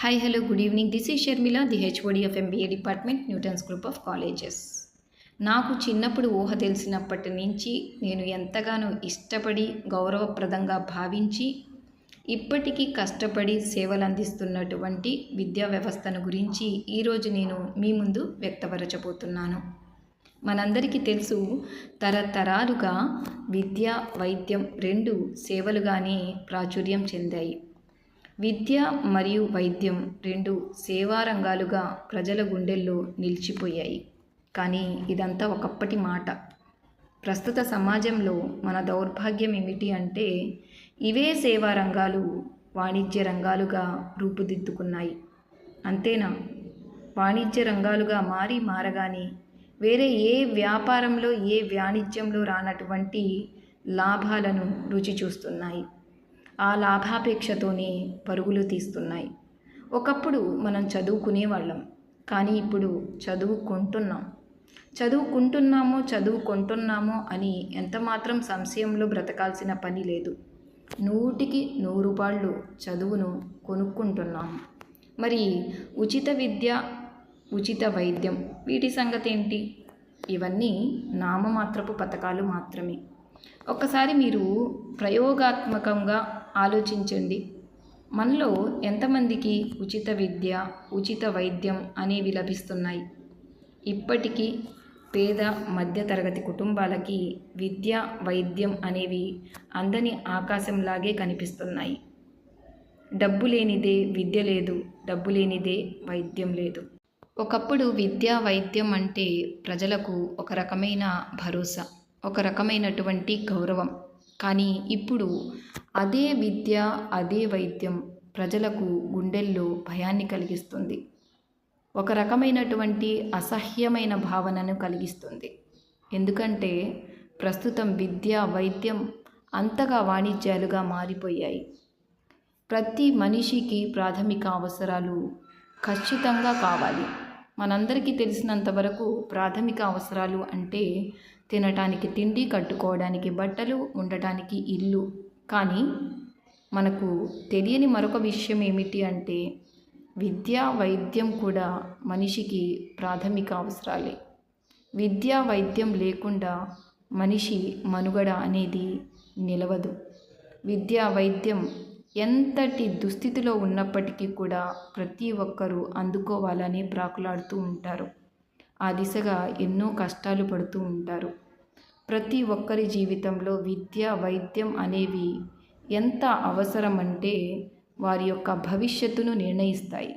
Hi hello good evening this is Sharmila the HOD of MBA department Newton's group of colleges నాకు చిన్నప్పుడు ఊహ తెలిసినప్పటి నుంచి నేను ఎంతగానో ఇష్టపడి గౌరవప్రదంగా భావించి ఇప్పటికీ కష్టపడి సేవలు అందిస్తున్నటువంటి విద్యా వ్యవస్థను గురించి ఈరోజు నేను మీ ముందు వ్యక్తపరచబోతున్నాను. మనందరికీ తెలుసు తరతరాలుగా విద్య వైద్యం రెండు సేవలుగానే ప్రాచుర్యం చెందాయి. విద్య మరియు వైద్యం రెండు సేవా రంగాలుగా ప్రజల గుండెల్లో నిలిచిపోయాయి. కానీ ఇదంతా ఒకప్పటి మాట. ప్రస్తుత సమాజంలో మన దౌర్భాగ్యం ఏమిటి అంటే ఇవే సేవా రంగాలు వాణిజ్య రంగాలుగా రూపుదిద్దుకున్నాయి. అంతేనా? వాణిజ్య రంగాలుగా మారి మారగానే వేరే ఏ వ్యాపారంలో ఏ వాణిజ్యంలో రానటువంటి లాభాలను రుచి చూస్తున్నాయి. ఆ లాభాపేక్షతోనే పరుగులు తీస్తున్నాయి. ఒకప్పుడు మనం చదువుకునే వాళ్ళం కానీ ఇప్పుడు చదువుకుంటున్నాం. చదువుకుంటున్నామో చదువుకుంటున్నామో అని ఎంతమాత్రం సంశయంలో బ్రతకాల్సిన పని లేదు. నూటికి నూరు రూపాయలు చదువును కొనుక్కుంటున్నాము మరి ఉచిత విద్య ఉచిత వైద్యం వీటి సంగతి ఏంటి ఇవన్నీ నామమాత్రపు పథకాలు మాత్రమే. ఒక్కసారి మీరు ప్రయోగాత్మకంగా ఆలోచించండి. మనలో ఎంతమందికి ఉచిత విద్య ఉచిత వైద్యం అనేవి లభిస్తున్నాయి? ఇప్పటికీ పేద మధ్యతరగతి కుటుంబాలకి విద్య వైద్యం అనేవి అందని ఆకాశంలాగే కనిపిస్తున్నాయి. డబ్బు లేనిదే విద్య లేదు డబ్బు లేనిదే వైద్యం లేదు. ఒకప్పుడు విద్య వైద్యం అంటే ప్రజలకు ఒక రకమైన భరోసా ఒక రకమైనటువంటి గౌరవం. కానీ ఇప్పుడు అదే విద్య అదే వైద్యం ప్రజలకు గుండెల్లో భయాన్ని కలిగిస్తుంది. ఒక రకమైనటువంటి అసహ్యమైన భావనను కలిగిస్తుంది. ఎందుకంటే ప్రస్తుతం విద్య వైద్యం అంతగా వాణిజ్యాలుగా మారిపోయాయి. ప్రతి మనిషికి ప్రాథమిక అవసరాలు ఖచ్చితంగా కావాలి. మనందరికీ తెలిసినంత వరకు ప్రాథమిక అవసరాలు అంటే తినటానికి తిండి కట్టుకోవడానికి బట్టలు ఉండటానికి ఇల్లు. కానీ మనకు తెలియని మరొక విషయం ఏమిటి అంటే విద్య వైద్యం కూడా మనిషికి ప్రాథమిక అవసరాలే. విద్య వైద్యం లేకుండా మనిషి మనుగడ అనేది నిలవదు. విద్య వైద్యం ఎంతటి దుస్థితిలో ఉన్నప్పటికీ కూడా ప్రతి ఒక్కరూ అందుకోవాలని ప్రాకులాడుతూ ఉంటారు. ఆ దిశగా ఎన్నో కష్టాలు పడుతూ ఉంటారు. ప్రతి ఒక్కరి జీవితంలో విద్య వైద్యం అనేవి ఎంత అవసరం అంటే వారి యొక్క భవిష్యత్తును నిర్ణయిస్తాయి.